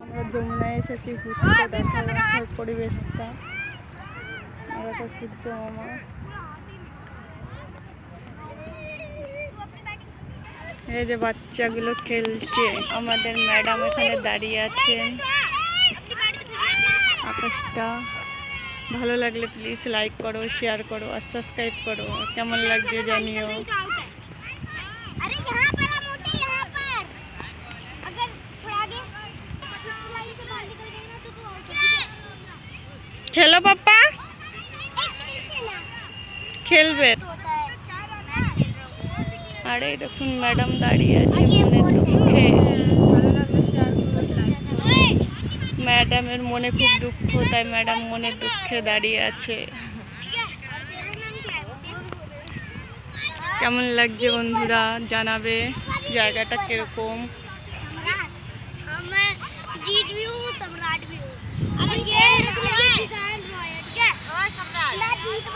আমরা যমুনায় এসেছি ঘুরতে দেখা পরিবেশটা। আর একটা সূর্য মামা। এই যে বাচ্চাগুলো খেলছে আমাদের ম্যাডাম এখানে দাঁড়িয়ে আছেন। আকাশটা ভালো লাগলে প্লিজ লাইক করো শেয়ার করো আর সাবস্ক্রাইব করো। কেমন লাগছে জানিও। খেলো, পাপ্পা? খেলবে। আরে, দেখুন, ম্যাডাম দাঁড়িয়ে আছে মনে দুঃখে। ম্যাডামের মনে খুব দুঃখ, তাই ম্যাডাম মনে দুঃখে দাঁড়িয়ে আছে। কেমন লাগছে বন্ধুরা, জানাবে? জায়গাটা কীরকম? वाला जीत